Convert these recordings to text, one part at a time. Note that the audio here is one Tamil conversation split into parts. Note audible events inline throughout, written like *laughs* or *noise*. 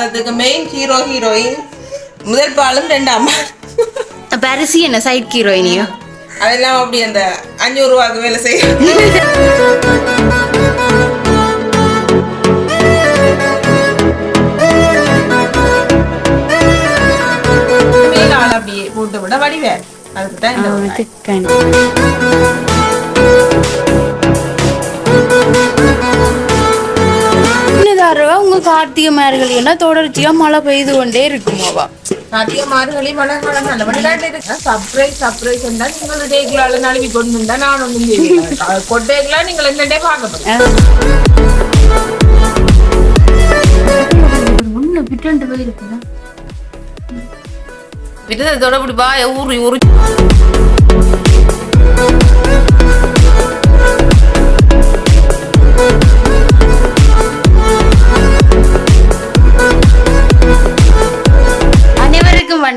சாதத்துக்கு மெயின் ஹீரோ ஹீரோயின் முதல் பாலும் ரெண்டாம் அப்ப அரிசி என்ன? சைட் ஹீரோயினியோ அதெல்லாம் அப்படி அந்த அஞ்சூறு ரூபாய்க்கு வேலை செய்யும். *laughs* போட்டு விட வடிவே அதுக்கு தான் இந்த இன்னதாரவா உங்க கார்த்திகை மார்கழி எல்லாம் தொடர்ச்சியா மழை பெய்து கொண்டே இருக்குமாவா? அதிக மாறுகளி மனங்கள நல்ல விளையாட்டு இருக்கு சர்ப்ரைஸ் சர்ப்ரைஸ் இருந்தா நீங்கள் டேக்குள்ள நழுவி கொண்டு இருந்தா நான் ஒன்றும் செய்யல. கொட்டைக்குலாம் நீங்கள் என்ன டே பார்க்க போறீங்க விட்டு போயிருக்குதா விட்டதோட இப்படி வா ஊறி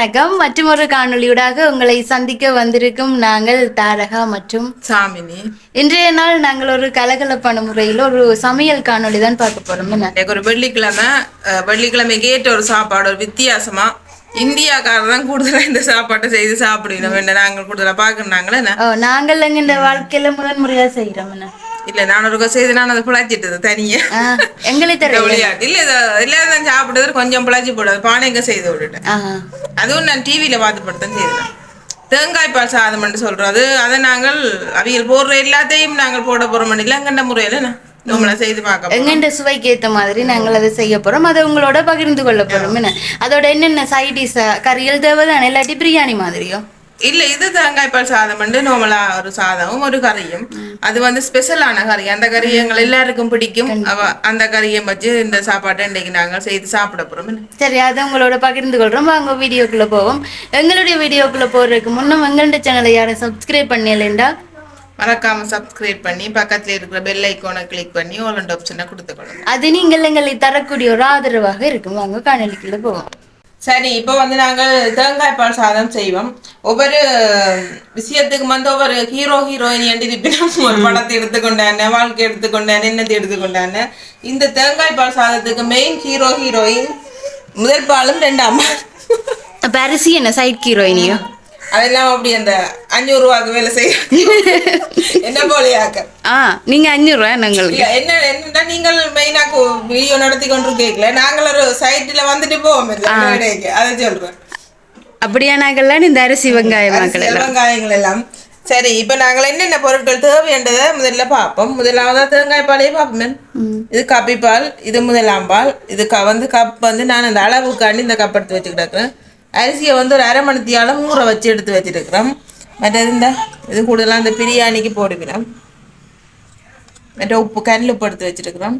வணக்கம். மற்றும் ஒரு காணொளியூடாக உங்களை சந்திக்க வந்திருக்கும் நாங்கள் தாரகா மற்றும் சாமினி. இன்றைய நாள் நாங்கள் ஒரு கலகலப்பான முறையில் ஒரு சமையல் காணொளி தான் பார்க்க போறோம். எனக்கு ஒரு வெள்ளிக்கிழமை வெள்ளிக்கிழமை கேட்ட ஒரு சாப்பாடு ஒரு வித்தியாசமா இந்தியாக்காரர் தான் கூடுதலா இந்த சாப்பாட்டை செய்து சாப்பிடணும். நாங்கள் கூடுதலா பாக்குறாங்களே நாங்கள் எங்க இந்த வாழ்க்கையில முதன் முறையா செய்யறோம் என்ன? இல்ல நான் ஒரு செய்து நான் அதை பிழைச்சிட்டது தனியா ஆ, எங்களை தர இந்த விளையாட்டு இல்ல எல்லாரும் சாப்பிட்டது கொஞ்சம் பிழைச்சி போடாது பானைங்க செய்து விட்டுட்டேன். அதுவும் நான் டிவியில பார்த்து படுத்தேன் செய்தேன் தேங்காய் பால் சாதம் என்று சொல்றது அதை நாங்கள் அவியல் போடுற எல்லாத்தையும் நாங்கள் போட போறோம் இல்லைங்கண்ட முறையில நம்மளை செய்து பார்க்க. எங்கண்ட சுவைக்கு ஏத்த மாதிரி நாங்கள் அதை செய்ய போறோம் அதை உங்களோட பகிர்ந்து கொள்ள போறோம் என்ன அதோட என்னென்ன சைடிஸ் கறியல் தேவைதானே இல்லாட்டி பிரியாணி மாதிரியோ இல்ல இது தேங்காய் பால் சாதம் வந்து நார்மலா ஒரு சாதமும் ஒரு கறியும் அது வந்து ஸ்பெஷலான கறி அந்த கறி எங்கள் எல்லாருக்கும் பிடிக்கும் அவ அந்த கறியை வச்சு இந்த சாப்பாட்டை இன்னைக்கு நாங்கள் செய்து சாப்பிட என்ன? சரி அதை உங்களோட பகிர்ந்து கொள்றோம் வாங்க வீடியோக்குள்ள போவோம் எங்களுடைய வீடியோக்குள்ள போறதுக்கு முன்னும் எங்கண்ட சேனலை யாரும் சப்ஸ்கிரைப் பண்ணலைண்டா மறக்காம சப்ஸ்கிரைப் பண்ணி பக்கத்துல இருக்கிற பெல் ஐக்கோனை கிளிக் பண்ணி ஓல் அண்ட் ஆப்ஷனை கொடுத்துக்கணும் அது நீங்கள் எங்களை தரக்கூடிய ஒரு ஆதரவாக இருக்கும் வாங்க காணொலிக்குள்ள போவோம் சரி இப்போ வந்து நாங்கள் தேங்காய் பால் சாதம் செய்வோம். ஒவ்வொரு விஷயத்துக்கு வந்து ஒவ்வொரு ஹீரோ ஹீரோயின் இருப்பினும் ஒரு படத்தை எடுத்துக்கொண்டான வாழ்க்கை எடுத்துக்கொண்டான என்னத்தை எடுத்துக்கொண்டான இந்த தேங்காய் பால் சாதத்துக்கு மெயின் ஹீரோ ஹீரோயின் முதல் பாலும் ரெண்டாம் அரிசி என்ன? சைட் ஹீரோயினியோ அதெல்லாம் அப்படி அந்த அஞ்சூறு ரூபாய்க்கு வேலை செய்ய என்ன போலையாக்க ஆ நீங்க அஞ்சூறு ரூபாய் நாங்களுக்கு என்ன என்னன்னா நீங்கள் மெயினா வீடியோ நடத்தி கொண்டு கேட்கல நாங்கள் ஒரு சைட்ல வந்துட்டு போவோம். அதை சொல்றேன். அப்படியா நாங்கள்லாம் இந்த அரிசி வெங்காயம் வெங்காயங்கள் எல்லாம் சரி இப்ப நாங்கள் என்னென்ன பொருட்கள் தேவைன்றதை முதல்ல பார்ப்போம். முதலாவதா தேங்காய் பாலையே பார்ப்போம் இது காப்பி பால் இது முதலாம் பால் இது க வந்து கப் வந்து நான் அந்த அளவுக்காண்டி இந்த கப் எடுத்து வச்சு கிடக்குறேன் அரிசியை வந்து ஒரு அரை மணித்தியாலும் ஊற வச்சு எடுத்து வச்சிருக்கிறோம். மற்றது இந்த இது கூடுதலாக இந்த பிரியாணிக்கு போடுவினோம் மற்ற உப்பு கல் உப்பு எடுத்து வச்சிருக்கிறோம்.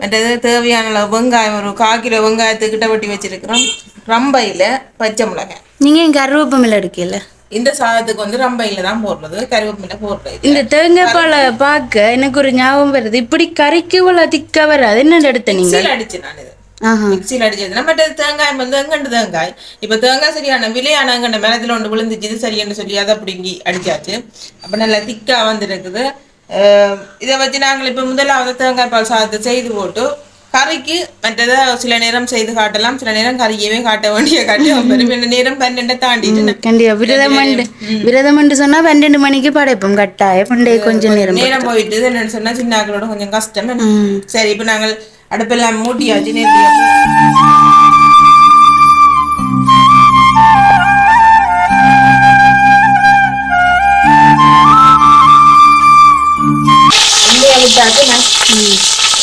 மற்றது தேவையான வெங்காயம் ஒரு கால் கிலோ வெங்காயத்துக்கிட்ட வெட்டி வச்சிருக்கிறோம். ரம்பையில் பச்சை மிளகாய். நீங்க எங்க கருவேப்பமில்ல எடுக்கல? இந்த சாதத்துக்கு வந்து ரம்பையில தான் போடுறது. கருவேப்பிலை போடுறது இந்த தேங்காய் பாலை பார்க்க எனக்கு ஒரு ஞாபகம் வருது. இப்படி கறிக்கு இவ்வளவு திக்கா வராது. என்ன எடுத்த நீங்க? மிக்சியில் அடிச்சு நான் மிக்சியில் அடிச்சதுனா பட் தேங்காய் வந்து அங்கண்டு தேங்காய் இப்போ தேங்காய் சரியான விலையான அங்கண்ட மேலத்தில் ஒன்று விழுந்துச்சு இது சரின்னு சொல்லி அதை பிடுங்கி அடிச்சாச்சு அப்போ நல்லா திக்கா வந்துருக்குது இதை வச்சு நாங்கள் இப்போ முதலாவது தேங்காய் பால் சாதத்தை செய்து போட்டு கறிக்கு மற்றதை சில நேரம் செய்து காட்டலாம் சில நேரம் கறியவே காட்ட வேண்டிய காட்டும் பெரும் நேரம் பன்னெண்டை தாண்டிட்டு கண்டிப்பா விரதம் விரதம் மண்டு சொன்னா பன்னெண்டு மணிக்கு படைப்போம் கட்டாயம். பண்டே கொஞ்சம் நேரம் நேரம் போயிட்டு என்னன்னு சொன்னா சின்ன ஆக்களோட கொஞ்சம் கஷ்டம். சரி இப்போ நாங்கள் அடுப்பெல்லாம் மூட்டியாச்சு நேர்த்தியா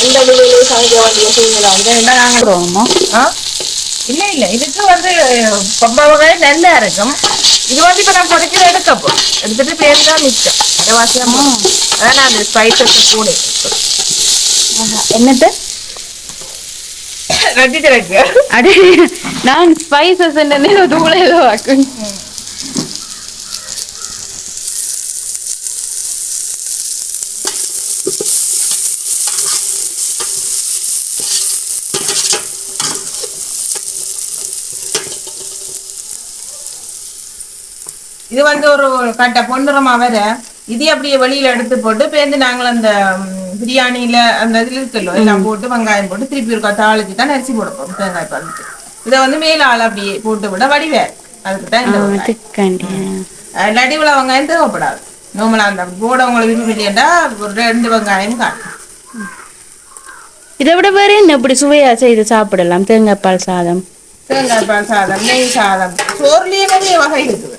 எந்த விலையிலே சமைக்க வேண்டிய சூழ்நிலை வந்து என்ன நாங்கள்? இல்ல இல்ல. இதுக்கு வந்து பப்பா வகை நல்லா இருக்கும் இது வந்து இப்ப நான் பொறிக்கிற எடுக்க போ. எடுத்துட்டு பேர் தான் மிச்சம் அதை வாசியாமோ அதான் நான் அந்த ஸ்பைசஸ் கூட என்னத்த ரத்திட்டு இருக்கு அடே நான் ஸ்பைசஸ் என்னன்னு தூள ஏதோ ஆக்கு இது வந்து ஒரு கட்ட பொன்னிறமா வேற. இது அப்படியே வெளியில எடுத்து போட்டு பேருந்து நாங்கள் அந்த பிரியாணியில அந்த இதுல இருக்குல்ல எல்லாம் போட்டு வெங்காயம் போட்டு திருப்பி இருக்கா தாளிச்சு தான் அரிசி போட போறோம் தேங்காய் பாலுக்கு. இதை வந்து மேல ஆள் அப்படியே போட்டு விட வடிவே. அதுக்கு தான் இந்த இவ்வளவு வெங்காயம் தேவைப்படாது. நார்மலா அந்த போட உங்களுக்கு விரும்பி இல்லையாண்டா ஒரு ரெண்டு வெங்காயம் காணும் இதை விட வேற என்ன இப்படி சுவையா செய்து சாப்பிடலாம்? தேங்காய் பால் சாதம். தேங்காய் பால் சாதம் நெய் சாதம். சோறுலயே நிறைய வகை இருக்குது.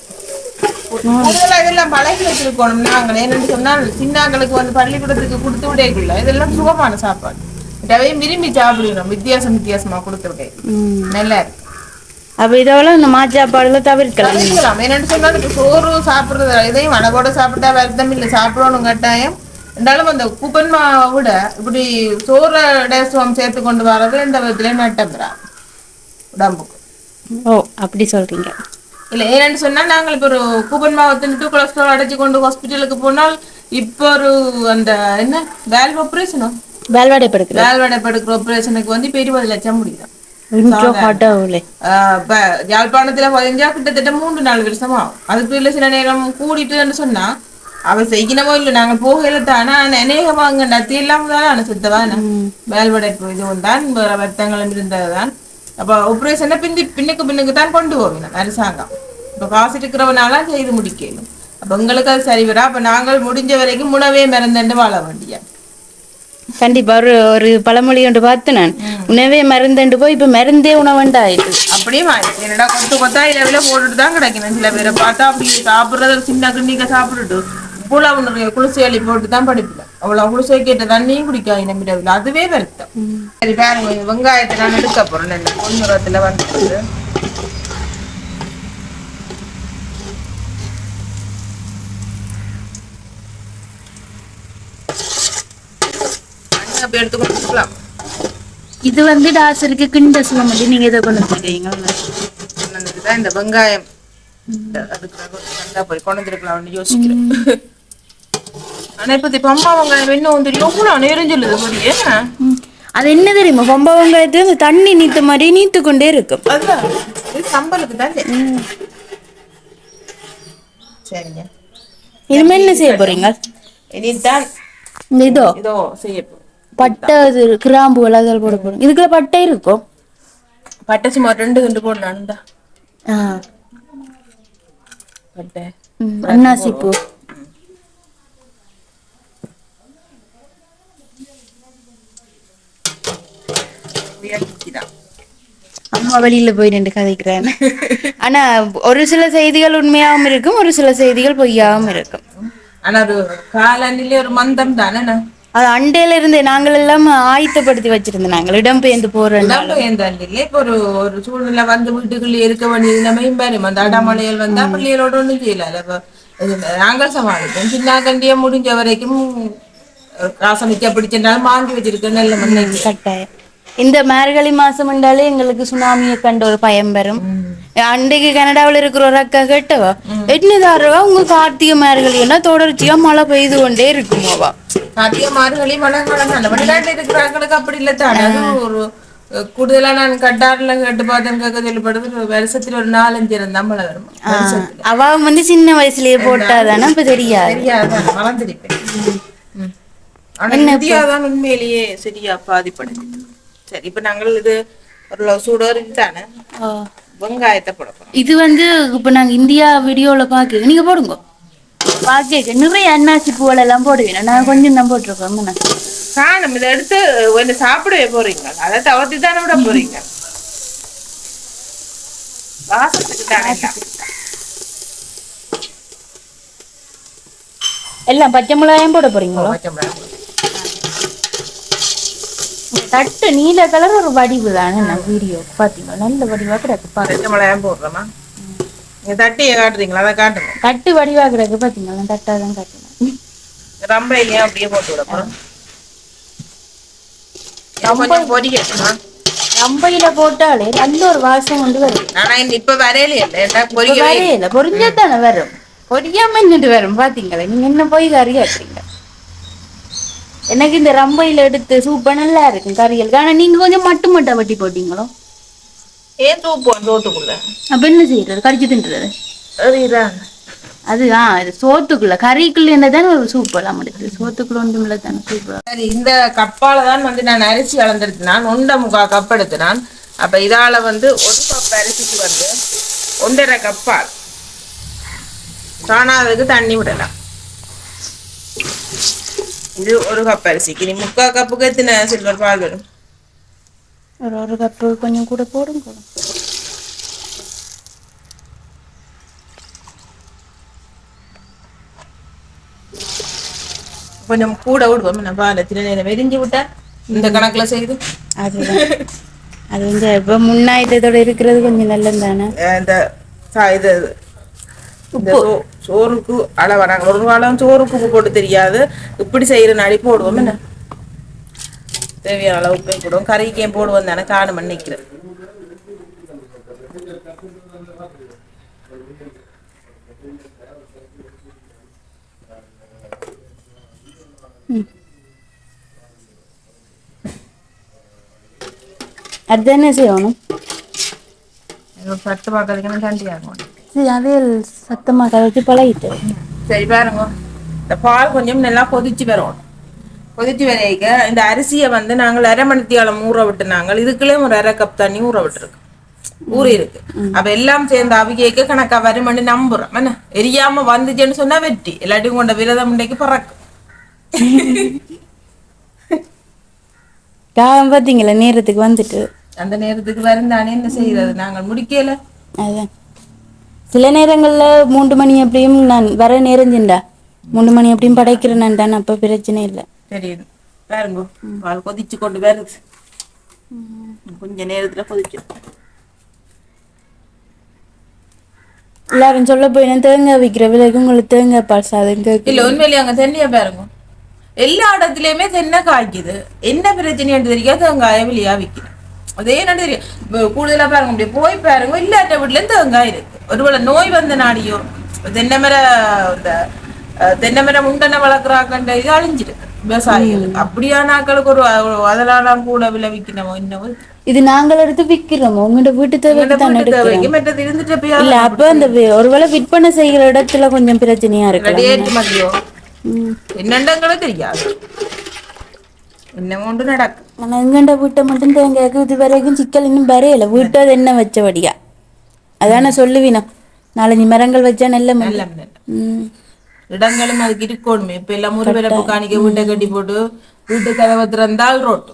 முதல்ல இதெல்லாம் பழகி வச்சிருக்கணும் நாங்கள் என்னன்னு சொன்னால் சின்னாங்களுக்கு வந்து பள்ளிக்கூடத்துக்கு கொடுத்து விடைக்குள்ள இதெல்லாம் சுகமான சாப்பாடு. இதையும் விரும்பி சாப்பிடணும் வித்தியாசம் வித்தியாசமா கொடுத்து விடை ம். நல்லா இருக்கு. அப்ப இதெல்லாம் இந்த மாச்சாப்பாடுல தவிர்க்கலாம். தவிர்க்கலாம். என்னன்னு சொன்னா சோறு சாப்பிடுறது இதையும் வடகோட சாப்பிட்டா வருத்தம் இல்லை. சாப்பிடணும் கட்டாயம். இருந்தாலும் அந்த கூப்பன் விட இப்படி சோறு டேஸ்வம் சேர்த்து கொண்டு வர்றது இந்த விதத்துல நட்டம் உடம்புக்கு. ஓ அப்படி சொல்றீங்க. இல்ல ஏன்னு சொன்னா நாங்கள் இப்ப ஒரு கூப்பன் மாவை தின்னுட்டு கொலஸ்ட்ரால் அடைச்சு கொண்டு ஹாஸ்பிட்டலுக்கு போனால் இப்போ ஒரு அந்த என்ன வேல்வ் ஆப்ரேஷனோ வேல்வாடை படுக்கிற வேல்வடை படுக்கிற ஆப்ரேஷனுக்கு வந்து இப்ப இருபது லட்சம் முடியும் யாழ்ப்பாணத்துல பதினஞ்சா கிட்டத்தட்ட மூன்று நாலு வருஷம் ஆகும் அதுக்கு இல்ல சில நேரம் கூடிட்டுன்னு சொன்னா அவ செய்யணுமோ இல்ல நாங்க போகல தானே அநேகமா அங்க நத்தி இல்லாம தானே அனுசத்தவான வேல்வடை இதுவும் தான் வருத்தங்களும் இருந்ததுதான். அப்ப ஆப்ரேஷனை பிந்தி பின்னுக்கு பின்னுக்கு தான் கொண்டு போவேன் அரசாங்கம். இப்ப காசு இருக்கிறவனால செய்து முடிக்கணும். அப்ப உங்களுக்கு அது சரி வரா அப்ப நாங்கள் முடிஞ்ச வரைக்கும் உணவே மறந்துட்டு வாழ வேண்டிய கண்டிப்பா ஒரு ஒரு பழமொழி ஒன்று பார்த்து நான். உணவே மருந்துண்டு போய் இப்ப மருந்தே உணவுண்டா ஆயிடுச்சு அப்படியே என்னடா கொத்து கொத்தா இலவில போட்டுட்டு தான் கிடைக்கணும் சில பேரை பார்த்தா அப்படி சாப்பிடுறது சின்ன கிண்ணிக்க சாப்பிட்டுட்டு புலாவு நிறைய குளிசை அள்ளி போட்டு தான் படிப்பிല്ല அவ்வளவு குளிசை கேட்ட தண்ணியும் குடிக்காது நம்ம இரவுல அதுவே வருத்தம். சரி பாருங்க வெங்காயத்தை நான் எடுக்க போறேன். இந்த பொன்னிறத்துல வந்துட்டு அப்படி எடுத்து கொடுத்துக்கலாம். இது வந்து டாசருக்கு கிண்ட சொல்ல முடியும் நீங்க இதை கொண்டு வந்துருக்கீங்க இந்த வெங்காயம். அதுக்கு போய் கொண்டு வந்துருக்கலாம்னு யோசிக்கிறேன். பம்பா வெங்காயம் என்ன வந்து எவ்வளவு நேரம் சொல்லுது போறியே அது என்ன தெரியுமா? பொம்ப வெங்காயத்து அந்த தண்ணி நீத்த மாதிரி நீத்து கொண்டே இருக்கும். அதுதான். இது சம்பளுக்கு தான் சரிங்க. இனிமே என்ன செய்ய போறீங்க? இனிதான். இதோ. இதோ செய்ய போ- பட்டை இது கிராம்பு அதெல்லாம் போட போறோம் இதுக்குள்ள பட்டை இருக்கும் பட்டை சும்மா ரெண்டு ரெண்டு போடணும் ஆ. பட்டை. ம், அன்னாசி பூ உயர்த்திதான் அம்மா வெளியில போய் ரெண்டு கதைக்கிறேன். ஆனா ஒரு சில செய்திகள் உண்மையாவும் இருக்கும் ஒரு சில செய்திகள் பொய்யாவும் இருக்கும். ஆனா ஒரு காலநிலை ஒரு மந்தம் தானே அது அண்டையில இருந்து நாங்கள் எல்லாம் ஆயத்தப்படுத்தி வச்சிருந்தோம். நாங்கள் இடம்பெயர்ந்து போறோம். இல்லை இப்போ ஒரு ஒரு சூழ்நிலை வந்து வீட்டுக்குள்ளே இருக்க வேண்டியது நம்ம பாரு அந்த அடமலைகள் வந்தா பிள்ளைகளோட ஒண்ணும் செய்யல. நாங்கள் சமாளிப்போம். சின்ன கண்டியா முடிஞ்ச வரைக்கும் காசமிக்க பிடிச்சிருந்தாலும் வாங்கி வச்சிருக்கேன் நல்ல மண்ணை கட்டாயம். இந்த மார்கழி மாசம் என்றாலே எங்களுக்கு சுனாமியை கண்ட ஒரு பயம் வரும். அன்றைக்கு கனடாவுல இருக்கிற ஒரு அக்கா கேட்டவா எட்னதாரவா உங்க கார்த்திகை மார்கழின்னா தொடர்ச்சியா மழை பெய்து கொண்டே இருக்குமாவா? மாறுகளி மனக்காலம் தானே வெளிநாட்டுல இருக்கிறவங்களுக்கு அப்படி இல்லை தானே. ஒரு கூடுதலா நான் கட்டார்ல கேட்டு பார்த்தேன் சொல்லப்படுது. வருஷத்துல ஒரு நாலஞ்சு இருந்தா மழை வருமா. அவ வந்து சின்ன வயசுலயே போட்டாதானே இப்ப தெரியாது. தெரியாதான் மறந்துருப்பேன் ம். ஆனா இந்தியா தான் உண்மையிலேயே சரியா பாதிப்படைஞ்சது சரி இப்ப நாங்கள் இது ஒரு சூடோர் தானே வெங்காயத்தை போட இது வந்து இப்ப நாங்க இந்தியா வீடியோல பாக்கு நீங்க போடுங்க. பாக்க நிறைய அன்னாசி பூவல் எல்லாம் போடுவீங்க நான் கொஞ்சம் தான் போட்டிருக்கோம் காணும். இதை எடுத்து ஒன்று சாப்பிடவே போறீங்க. அதை தவிர்த்து தானே விட போறீங்க. வாசத்துக்கு தானே எல்லாம். எல்லாம் பச்சை மிளகாயும் போட போறீங்களோ? பச்சை மிளகாய். தட்டு நீல கலர் ஒரு வடிவு தானே நான் வீடியோ? பாத்தீங்களா? நல்ல வடிவா கிடக்கு பாருங்க. பச்சை மிளகாயும் போடுறோமா? நீங்க தட்டியை காட்டுறீங்களா? அதை காட்டுங்க. தட்டு வடிவா கிடக்கு பாத்தீங்களா? தட்டாதான் காட்டுனேன் ரொம்ப இல்லையா அப்படியே போட்டு விட போறோம். இது கொஞ்சம் பொரியட்டுமா ரம்பையில போட்டாலே நல்ல ஒரு வாசம் கொண்டு வரும். ஆனா இப்ப வரையில பொரிஞ்சா தானே வரும். பொரியாம நின்று வரும் பாத்தீங்களா? நீங்க என்ன போய் கறி ஆட்டுறீங்க எனக்கு இந்த ரம்பையில எடுத்து சூப்பா நல்லா இருக்கும் கறியல் ஆனா நீங்க கொஞ்சம் மட்டு மட்டா வட்டி போட்டீங்களோ? ஏன் தூப்போம் தோட்டுக்குள்ள அப்ப என்ன செய்யறது? கடிச்சு தின்றது. அதுதான் அது ஆ இது சோத்துக்குள்ள. கறிக்குள்ள என்ன தானே ஒரு சூப் எல்லாம் முடியுது சோத்துக்குள்ள ஒன்றும் இல்லை தானே சூப் சரி இந்த கப்பால தான் வந்து நான் அரிசி அளந்தெடுத்தினான் ஒன்றை முக்கா கப் எடுத்தினான் அப்ப இதால வந்து ஒரு கப் அரிசிக்கு வந்து ஒன்றரை கப் பால். காணாததுக்கு தண்ணி விடலாம். இது ஒரு கப் அரிசிக்கு நீ முக்கா கப்புக்கு எத்தனை சில்வர் பால் வரும் ஒரு ஒரு கப்பு கொஞ்சம் கூட போடும் கூட கொஞ்சம் கூட விடுவோம் நான் பால் எத்தனை நேரம் வெறிஞ்சு விட்டா இந்த கணக்குல செய்து அதுதான் அது வந்து இப்போ முன்னாயிட்டத்தோட இருக்கிறது கொஞ்சம் நல்லது தானே இந்த இது சோ- சோறுக்கு அளவா நாங்கள் ஒரு காலம் சோறுக்கு உப்பு போட்டு தெரியாது. இப்படி செய்யற நாடி போடுவோம் என்ன? தேவையான அளவு உப்பை போடுவோம். கறிக்கு ஏன் போடுவோம் தானே காண மன்னிக்கிறேன் அது என்ன செய்யணும்? பத்து பார்க்கறதுக்கு தண்டி ஆகும் சரி அதே சத்தமாக கதைச்சு பழகிட்டு. சரி பாருங்க. இந்த பால் கொஞ்சம் நல்லா கொதிச்சு வரும். கொதிச்சு வரைக்க இந்த அரிசியை வந்து நாங்கள் அரை மணித்தியாலம் ஊற விட்டு நாங்கள் இதுக்குள்ளே ஒரு அரை கப் தண்ணி ஊற விட்டுருக்கு ஊறி இருக்கு. அப்ப எல்லாம் சேர்ந்து அவிகைக்கு கணக்கா வருமணி நம்புறோம். என்ன? எரியாம வந்துச்சுன்னு சொன்னா வெற்றி எல்லாத்தையும் கொண்ட விரதம் முண்டைக்கு பறக்கும் காலம் பார்த்தீங்களா நேரத்துக்கு வந்துட்டு. அந்த நேரத்துக்கு வருந்தானே என்ன செய்யறது நாங்கள் முடிக்கல. அதான். சில நேரங்கள்ல மூன்று மணி அப்படியும் நான் வர நேரஞ்சிண்டா மூணு மணி அப்படியும் படைக்கிறேன் நான் தான் அப்போ பிரச்சனை இல்லை. தெரியுது. பாருங்க பால் கொதிச்சு கொண்டு வருது கொஞ்ச நேரத்துல கொதிச்சு எல்லாரும் சொல்ல போயினா தேங்காய் விற்கிற விலைக்கு உங்களுக்கு தேங்காய் பால் சாதம் இல்ல உண்மையிலேயே அங்க தென்னைய பாருங்க. எல்லா இடத்துலயுமே தென்னை காய்க்குது. என்ன பிரச்சனைன்னு தெரியாது தேங்காய வெளியா விற்கிறேன் அதே என்ன தெரியும். கூடுதலா பாருங்க இப்படி போய் பாருங்க. இல்லாட்ட வீட்டுல தேங்காய் இருக்கு. ஒருவேளை நோய் வந்த நாடியோ தென்னை மர இந்த அஹ், தென்னை மரம் உண்டனை வளர்க்குறாங்கன்ற இது அழிஞ்சிருக்கு விவசாயிகளுக்கு அப்படியான ஆட்களுக்கு ஒரு அதனால கூட விளைவிக்கணுமோ என்னவோ இது நாங்கள் எடுத்து விற்கிறோம் உங்கள்கிட்ட வீட்டு தேவைக்கு தான் எடுக்கிறோம் இல்ல அப்ப அந்த ஒருவேளை விற்பனை செய்கிற இடத்துல கொஞ்சம் பிரச்சனையா ம். என்னண்டங்களும் தெரியாது என்ன கொண்டு நடக்கும் ஆனா எங்கண்ட வீட்டை மட்டும் தேங்காய்க்கு இது வரைக்கும் சிக்கல் இன்னும் வரையல வீட்டை என்ன வச்சபடியா அதான சொல்லுவீனா நாலஞ்சு மரங்கள் வச்சா நல்ல இடங்களும் அதுக்கு இருக்கணுமே. இப்ப எல்லாம் முருவிலப்பு காணிக்க வீட்டை கட்டி போட்டு வீட்டு கதவை திறந்தால் ரோட்டு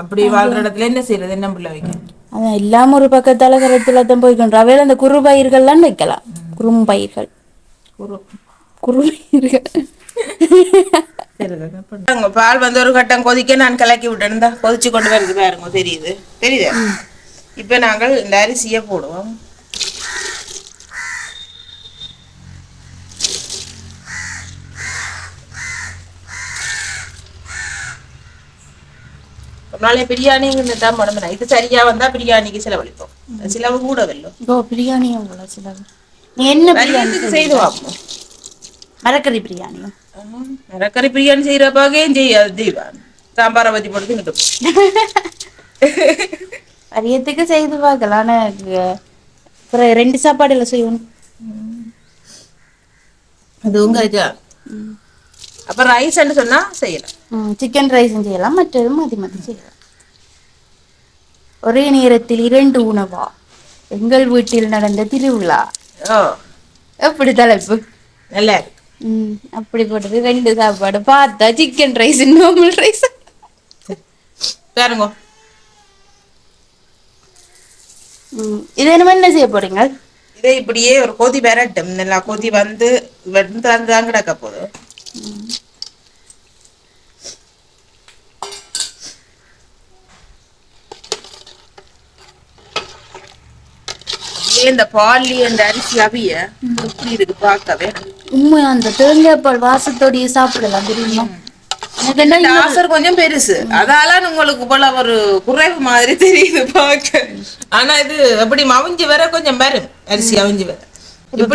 அப்படி வாழ்ற இடத்துல என்ன செய்யறது? என்ன பிள்ளை வைக்க? அதான் இல்லாம ஒரு பக்கத்தால கரத்துல தான் போய்க்கொண்டு அவையில அந்த குறு பயிர்கள்லாம் வைக்கலாம். குறும்பயிர்கள் ஒரு குறுபயிர்கள் பால் வந்து ஒரு கட்டம் கொதிக்க நான் கலக்கி விட்டேன். தான் கொதிச்சு கொண்டு வருது பாருங்க. தெரியுது. தெரியுதா? இப்ப நாங்கள் இந்த அரிசியை போடுவோம். ஒரு நாளே பிரியாணிங்கிறது தான் இது சரியா வந்தா பிரியாணிக்கு செலவழிப்போம். செலவு கூட ஓ பிரியாணி அவ்வளோ சிலவு? நீ என்ன பிரியாணி செய்து பார்ப்போம். மரக்கறி பிரியாணியும் மரக்கறி பிரியாணி செய்யறப்பாகையும் செய்யாது தீபான் சாம்பாரை பத்தி போட்டு தின்னுட்டு போ. *laughs* அரியத்துக்கு செய்து பார்க்கலாம் அப்புறம் ரெண்டு சாப்பாடுல செய்யணும் அதுவும் கஜா அப்ப ரைஸ் சொன்னா செய்யலாம். சிக்கன் ரைஸும் செய்யலாம் மற்றதும் மாற்றி மாற்றி செய்யலாம். ஒரே நேரத்தில் இரண்டு உணவா? எங்கள் வீட்டில் நடந்த திருவிழா. எப்படி தலைப்பு? நல்லா இருக்கு. ம் அப்படி போட்டது ரெண்டு சாப்பாடு. பார்த்தா சிக்கன் ரைஸ் நார்மல் ரைஸ் பாருங்க ம் இது என்ன என்ன செய்ய போறீங்க? இதை இப்படியே ஒரு கொதி வரட்டும். நல்லா கொதி வந்து வந்து தான் கிடக்க அப்படியே இந்த பால்லி அந்த அரிசி அவிய எப்படி இருக்கு பார்க்கவே? உண்மை அந்த தேங்காய் பால் வாசத்தோடய சாப்பிடலாம் தெரியுமா? ஆசர் கொஞ்சம் பெருசு. அதால உங்களுக்கு போல ஒரு குறைவு மாதிரி தெரியுது பார்க்க. ஆனா இது எப்படி மவிஞ்சு வர கொஞ்சம் வரும் அரிசி அவிஞ்சு வர.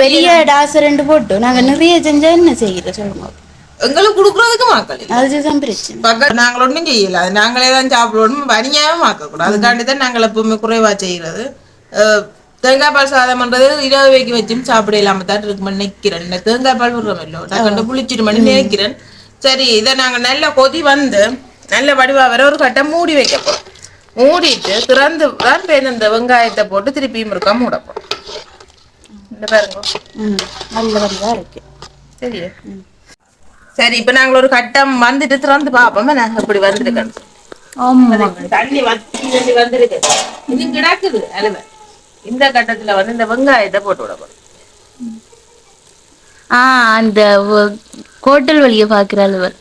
பெரிய டாஸ் ரெண்டு போட்டு நாங்க நிறைய செஞ்சா என்ன செய்யற சொல்லுங்க. எங்களுக்கு கொடுக்குறதுக்கு மக்கள் இல்லை. அதுதான் பிரச்சனை. பக்கத்து நாங்கள் ஒன்றும் செய்யல. அது நாங்களே தான் சாப்பிடணும் வணியாவே மாக்க கூடாது. அதுக்காண்டி தான் நாங்கள் எப்பவுமே குறைவா செய்யறது. தேங்காய் பால் சாதம்ன்றது இருபது வைக்கு வச்சும் சாப்பிட இல்லாம தான் இருக்கு நினைக்கிறேன். தேங்காய் பால் விடுறோமല്ലോ நான் கண்டு புளிச்சிட்டு மணி நினைக்கிறேன். சரி இதை நாங்க நல்ல கொதி வந்து நல்ல வடிவா வர ஒரு கட்டம் மூடி வைக்க போறோம் மூடிட்டு திறந்து தான் இந்த வெங்காயத்தை போட்டு திருப்பியும் இருக்கா மூட போறோம் இந்த பாருங்க. ம் நல்ல வடிவா இருக்கு. சரி. சரி இப்ப நாங்க ஒரு கட்டம் வந்துட்டு திறந்து பாப்போம் நாங்க இப்படி வந்திருக்கேன் ஆமா. தண்ணி தண்ணி வந்திருக்கு. இது கிடக்குது அலுவ இந்த கட்டத்துல வந்து இந்த வெங்காயத்தை போட்டு விட போறோம் ஆ அந்த கோட்டல் வழியை பாக்குற அலுவல்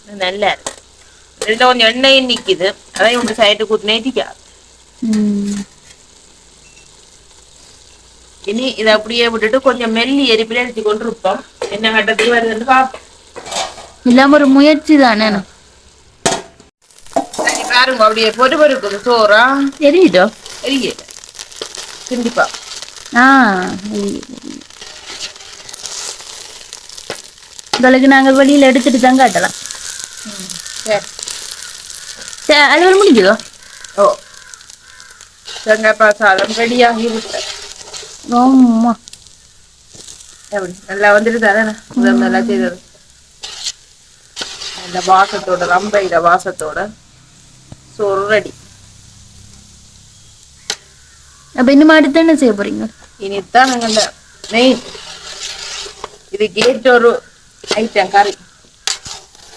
இது நல்லா இருக்கு கொஞ்சம் எண்ணெயும் நிக்குது. அதையும் உங்க சைடு கூத்து நேட்டிக்கா இனி இதை அப்படியே விட்டுட்டு கொஞ்சம் மெல்லி எரிப்பில அடிச்சு கொண்டு இருப்போம் என்ன கட்டத்துக்கு வருதுன்னு பாப்போம். இல்லாம ஒரு முயற்சி தானே. பாருங்க அப்படியே பொறு பொறுக்குது சோறா. தெரியுதோ? எரியல கண்டிப்பா. ஆ. உங்களுக்கு நாங்கள் வெளியில எடுத்துட்டு தான் காட்டலாம். சரி. அலுவல் முடிஞ்சதோ? ஓ தேங்காய் சாதம் ரெடியாகி விட்டேன் ஆமா. எப்படி? நல்லா வந்துட்டு தானே? நல்லா செய்தது. அந்த வாசத்தோட ரம்பையில வாசத்தோட சோறு ரெடி. அப்ப இன்னும் அடுத்து என்ன செய்ய போறீங்க? இனித்தான் நாங்க இந்த மெயின் கேட் ஒரு ஐட்டம் கறி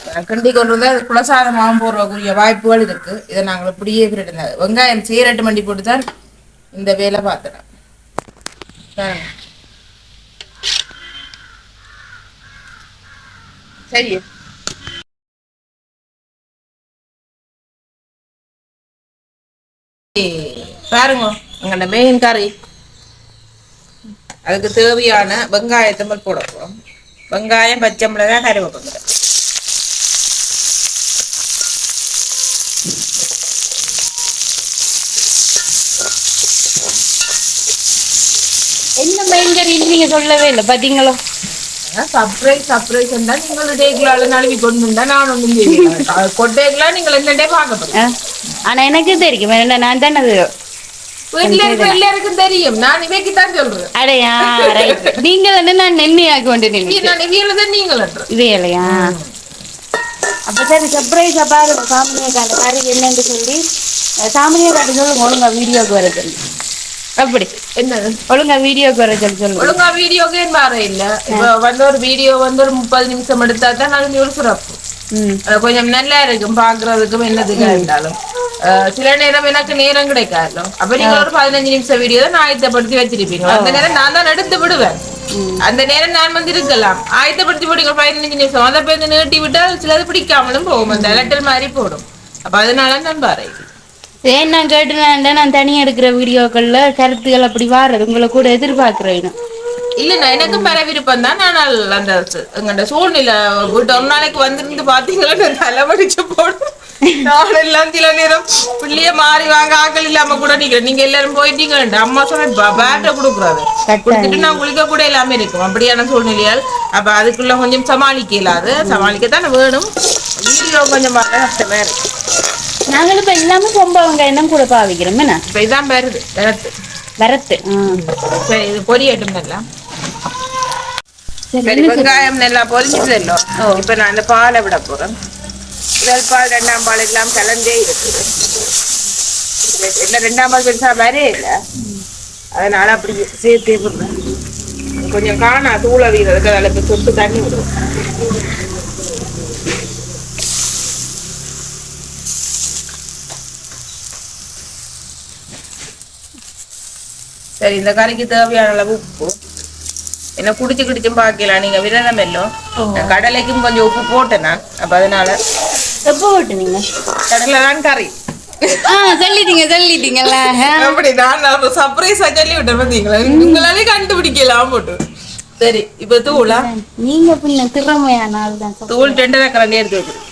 நான் கிண்டி கொண்டு வந்தால் குலசாதமாகவும் போடுறக்கூடிய வாய்ப்புகள் இருக்கு. இதை நாங்கள் இப்படியே விட்டுருங்க வெங்காயம் சீரட்டு மண்டி போட்டு தான் இந்த வேலை பார்த்தேன் சரி. பாருங்க. எங்கள்ட மெயின் கறி அதுக்கு தேவையான வெங்காயத்தை மட்டும் போட போகிறோம் வெங்காயம் பச்சை மிளகாய் கருவேப்பிலை. என்ன பயங்கர நீங்க சொல்லவே இல்லை பாத்தீங்களோ? சர்ப்ரைஸ் சர்ப்ரைஸ் தான் நீங்கள் டேக்குள்ள நழுவி கொண்டு வந்தா நான் ஒன்றும் செய்யல கொட்டைக்குலாம் நீங்கள் என்ன டே பார்க்க ஆ? ஆனா எனக்கு தெரியும். நான் தானே அது எல்லாருக்கும் தெரியும். நான் நெண்ணியாக்க நீங்கள் இதே இல்லையா? அப்ப சரி சர்ப்ரைஸா பாருங்க சாமியை காட்ட கறி என்னன்னு சொல்லி. காட்ட சொல்லுங்க ஒழுங்கா வீடியோக்கு வர சொல்லி. அப்படி. என்னது ஒழுங்கா வீடியோக்கு வர சொல்லி சொல்லுங்க ஒழுங்கா வீடியோக்கே பாரு இல்ல. இப்ப வந்து ஒரு வீடியோ வந்து ஒரு முப்பது நிமிஷம் எடுத்தா தான் நாங்க ஒரு சிறப்பு கொஞ்சம் நல்லா இருக்கும் பாக்குறதுக்கும் என்னதுக்கா இருந்தாலும் சில நேரம் எனக்கு நேரம் கிடைக்காது அப்ப நீங்க ஒரு பதினஞ்சு நிமிஷம் வீடியோ தான் ஆயத்தப்படுத்தி வச்சிருப்பீங்க அந்த நேரம் நான் தான் எடுத்து விடுவேன் அந்த நேரம் நான் வந்து இருக்கலாம் ஆயத்தப்படுத்தி போடுங்க பதினஞ்சு நிமிஷம் அதை போய் நீட்டி விட்டா சிலது பிடிக்காமலும் போகும் அந்த அலட்டல் மாதிரி போடும் அப்ப அதனால நான் பாரு ஏன் நான் கேட்டுனேன் நான் தனியா எடுக்கிற வீடியோக்கள்ல கருத்துகள் அப்படி வாரது உங்களை கூட எதிர்பார்க்கிறேன் இல்ல நான் எனக்கும் பெற விருப்பம் தான். நான் அந்த எங்கட சூழ்நிலை வீட்டு ஒரு நாளைக்கு வந்திருந்து பாத்தீங்களா நான் தலைவடிச்சு போடும். நான் எல்லாம் சில நேரம் பிள்ளைய மாறி வாங்க ஆக்கள் இல்லாம கூட நிக்கிறேன் நீங்க எல்லாரும் போயிட்டீங்க அம்மா சொன்ன பேட்டை கொடுக்குறாரு. கொடுத்துட்டு நான் குளிக்க கூட எல்லாமே இருக்கும். அப்படியான சூழ்நிலையால் அப்ப அதுக்குள்ள கொஞ்சம் சமாளிக்க இல்லாது சமாளிக்கத்தானே வேணும். வீடியோ கொஞ்சம் கஷ்டமா இருக்கு. நாங்களும் இப்ப எல்லாமே பொம்ப வெங்காயம் தான் கூட பாவிக்கிறோம். என்ன? இப்ப இதான் வருது வரத்து வரத்து. சரி இது பொரியட்டும் நல்லா சரி வெங்காயம் நல்லா பொரிஞ்சதுல்லோ இப்ப நான் அந்த பாலை விட போறேன். முதல் பால் ரெண்டாம் பால் எல்லாம் கலந்தே இருக்குது. என்ன ரெண்டாம் பால் பெருசா வரே இல்லை. அதனால அப்படி சேர்த்தே விடுறேன் கொஞ்சம் காணா தூள வீரதுக்கு அதில் இப்போ சொட்டு தண்ணி விடுவோம். சரி இந்த கறிக்கு தேவையான அளவு உப்பு. என்ன குடிச்சு குடிச்சும் பார்க்கலாம் நீங்க விரதம் எல்லாம் கடலைக்கும் கொஞ்சம் உப்பு போட்டேன்? அப்ப அதனால. எப்போ போட்டு நீங்க கடலை தான் கறி சொல்லிட்டீங்க சொல்லிட்டீங்கல்ல. அப்படி நான் சர்ப்ரைஸா சொல்லி விட்டேன் பாத்தீங்களா உங்களாலே கண்டுபிடிக்கலாம் போட்டு. சரி இப்ப தூளா? நீங்க பின்ன திறமையான ஆள் தான் சொல். தூள் டெண்டரை கரண்டி எடுத்து வைக்கிறேன்.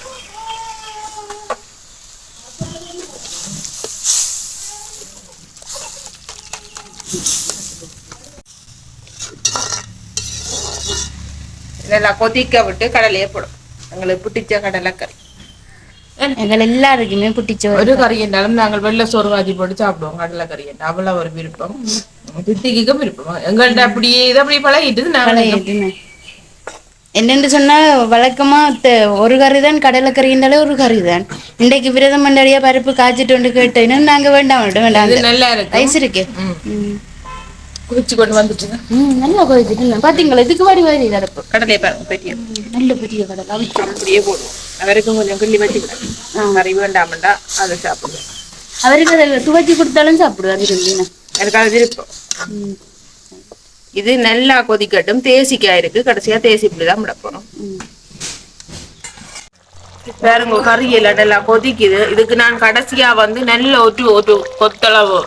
இதெல்லாம் கொதிக்க விட்டு கடலையே போடும். எங்களுக்கு பிடிச்ச கடலை கறி எங்கள் எல்லாருக்குமே பிடிச்ச ஒரு கறி. என்றாலும் நாங்கள் வெள்ளை சோறு போட்டு சாப்பிடுவோம். கடலை கறி என்றா அவ்வளவு ஒரு விருப்பம். திட்டிக்கும் விருப்பம். எங்கள்ட்ட அப்படியே இது அப்படி பழகிட்டு நாங்கள். என்னென்று சொன்னா வழக்கமா த- ஒரு கறி தான் கடலைக்கறினாலே ஒரு கறி தான் இன்றைக்கு விரதம் மண்டடியா பருப்பு காய்ச்சிட்டு வந்து கேட்டேன்னு நாங்க வேண்டாம் வேண்டாம் வேண்டாம். இது நல்லா இருக்கு. ரைஸ் இருக்கு. குதிச்சு கொண்டு வந்துட்டு ம், நல்லா கோயிச்சுட்டு பாத்தீங்களா? இதுக்கு வாடி வாடி தடுப்பு கடலை பாருங்க பெரிய நல்ல பெரிய கடலை அவிச்சு. அப்படியே போடுவோம். அவருக்கும் கொஞ்சம் கிள்ளி வச்சுக்கிறேன் கறி வேண்டாமண்டா அதை சாப்பிடுவேன் அவருக்கு அதை துவைச்சி கொடுத்தாலும் சாப்பிடுவாரு இல்லைன்னா எனக்கு அது விருப்பம். இது நல்லா கொதிக்கட்டும். தேசிக்காய் இருக்கு. கடைசியா தேசி புளி தான் விட போறோம். பாருங்க கறி நல்லா கொதிக்குது. இதுக்கு நான் கடைசியா வந்து நல்ல ஒரு ஒரு கொத்தளவு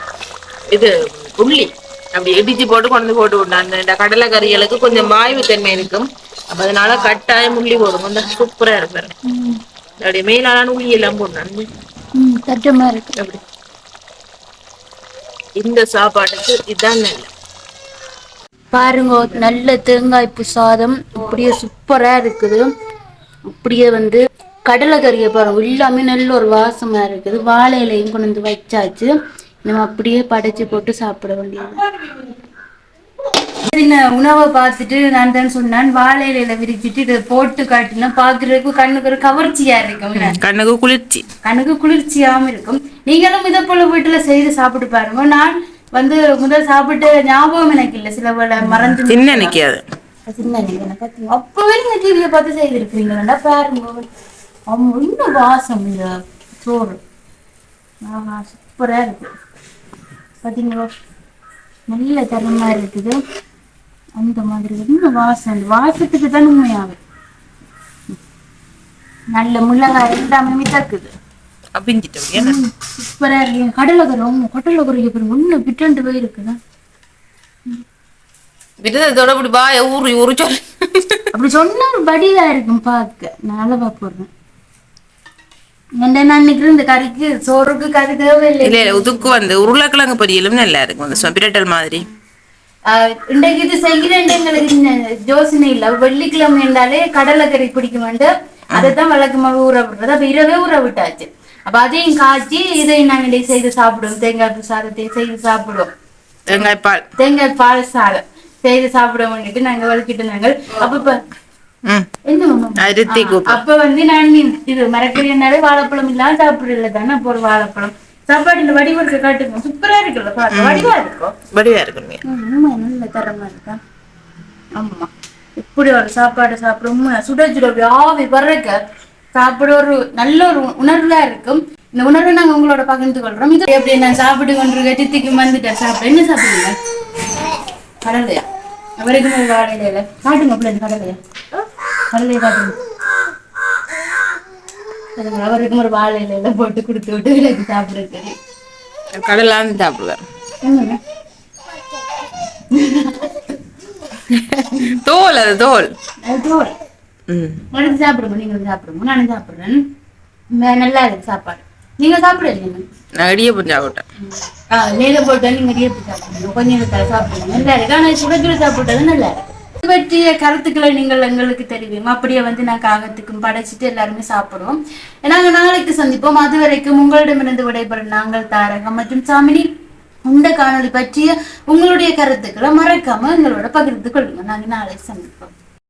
இது உள்ளி. அப்படி இடிச்சு போட்டு கொண்டு போட்டு விட்டேன் அந்த கடலை கறிகளுக்கு கொஞ்சம் வாய்வு தன்மை இருக்கும். அப்ப அதனால கட்டாயம் உள்ளி போடும் அந்த சூப்பரா இருக்கு பாருங்க. அப்படியே மேலான உள்ளி எல்லாம் போடணும். அப்படி. இந்த சாப்பாட்டுக்கு இதுதான் நல்ல. பாருங்க நல்ல தேங்காய் பூ சாதம் அப்படியே சூப்பரா இருக்குது. அப்படியே வந்து கடலைக்கறியை பாருங்க. எல்லாமே நல்ல ஒரு வாசமா இருக்குது. வாழை இலையும் கொண்டு வந்து வச்சாச்சு. நம்ம அப்படியே படைச்சு போட்டு சாப்பிட வேண்டியது உணவை பார்த்துட்டு நான் தான் சொன்னேன் வாழை இலையில விரிச்சிட்டு இதை போட்டு காட்டினா பாக்குறதுக்கு கண்ணுக்கு ஒரு கவர்ச்சியா இருக்கும் கண்ணுக்கு குளிர்ச்சி. கண்ணுக்கு குளிர்ச்சியாவும் இருக்கும். நீங்களும் இதை போல வீட்டுல செய்து சாப்பிட்டு பாருங்க. நான் வந்து முதல் சாப்பிட்டு ஞாபகம் எனக்கு இல்லை சில வேளை மறந்து சின்ன நிக்காது சின்ன நினைக்கிறேன் பாத்தீங்க அப்பவே நீங்க டிவியை பார்த்து செய்திருக்கிறீங்களா பாருங்க. இன்னும் வாசம் இந்த சோறு? ஆஹா சூப்பரா இருக்கு பாத்தீங்களா? நல்ல தரமா இருக்குது. அந்த மாதிரி இன்னும் வாசம் இந்த வாசத்துக்கு தான் உண்மையாகும் நல்ல முள்ளங்காய் எல்லாமே மிதக்குது. அப்பிஞ்சிட்டோம் ஏன்னா சூப்பரா இருக்கு. கடலை கரும் கடலை கறிக்கு பாருங்க இன்னும் பிட்டண்டு போய் இருக்குதா விரதத்தோட இப்படி வாய ஊறி ஊறி சொல்லு அப்படி சொன்னா ஒரு படியா இருக்கும் பார்க்க நல்லா நான் நினைக்கிறேன் இந்த கறிக்கு சோறுக்கு கறி தேவையில்லை இல்ல இல்ல உதுக்கு வந்து உருளைக்கிழங்கு பொரியலும் நல்லா இருக்கும் அந்த சொ- பிரட்டல் மாதிரி இன்றைக்கு இது செய்கிறேன் எங்களுக்கு யோசனை இல்ல வெள்ளிக்கிழமை என்றாலே கடலை கறி பிடிக்க வேண்டும் அதைத்தான் வழக்கமாக ஊற விடுறது அப்ப இரவே ஊற விட்டாச்சு அப்ப அதையும் காய்ச்சி இதையும் நாங்கள் செய்து சாப்பிடுவோம் தேங்காய் பூ சாதத்தை செய்து சாப்பிடுவோம் தேங்காய் பால் தேங்காய் பால் சாதம் செய்து சாப்பிட வேண்டிட்டு நாங்க வளர்க்கிட்டு நாங்கள் அப்ப அப்ப வந்து நான் இது மரக்கறினாலே வாழைப்பழம் இல்லாம சாப்பிடல தானே அப்போ ஒரு வாழைப்பழம். சாப்பாடு இந்த வடிவு இருக்க காட்டுங்க. சூப்பரா இருக்குல்ல பாருங்க வடிவா இருக்கும் வடிவா இருக்கும் ம், உண்மை நல்ல தரமா இருக்கா? ஆமா இப்படி ஒரு சாப்பாடு சாப்பிட உண்மை சுட சுட ஆவி பறக்க சாப்பிட ஒரு நல்ல ஒரு உணர்வா இருக்கும். இந்த உணர்வை நாங்க உங்களோட பகிர்ந்து கொள்றோம் இது எப்படி நான் சாப்பிட்டு கொண்டிருக்க தித்திக்கு வந்துட்டேன். சாப்பிட என்ன சாப்பிடுங்க கடலையா? அவருக்கு ஒரு வாழையில காட்டுங்க பிள்ளை கடலையா. கடலையை காட்டுங்க. அவருக்கும் ஒரு வாழை இலையில போட்டு கொடுத்து விட்டு எனக்கு சாப்பிடுறது கடலாம் சாப்பிடுவேன் தோல் அது தோல். தோல். எடுத்து சாப்பிடுங்க நீங்களும் சாப்பிடுங்க. நானும் சாப்பிடுறேன். நல்லா இருக்கு சாப்பாடு. நீங்க சாப்பிடுறீங்க நான் இடியப்பம் சாப்பிட்டேன். ஆ நெய்ல போட்டு நீங்க எப்படி சாப்பிடுங்க. கொஞ்சம் நேரத்தில் சாப்பிடுங்க. நல்லா இருக்கு. ஆனா சுடச்சுட சாப்பிட்டது நல்லா இருக்கு. இது பற்றிய கருத்துக்களை நீங்கள் எங்களுக்கு தெரிவிக்கும் அப்படியே வந்து நான் காகத்துக்கும் படைச்சிட்டு எல்லாருமே சாப்பிடுவோம். நாங்க நாளைக்கு சந்திப்போம். அது வரைக்கும் உங்களிடமிருந்து விடைபெறும் நாங்கள் தாரகம் மற்றும் சாமினி இந்த காணொளி பற்றிய உங்களுடைய கருத்துக்களை மறக்காம எங்களோட பகிர்ந்து கொள்ளுங்க. நாங்க நாளை சந்திப்போம்.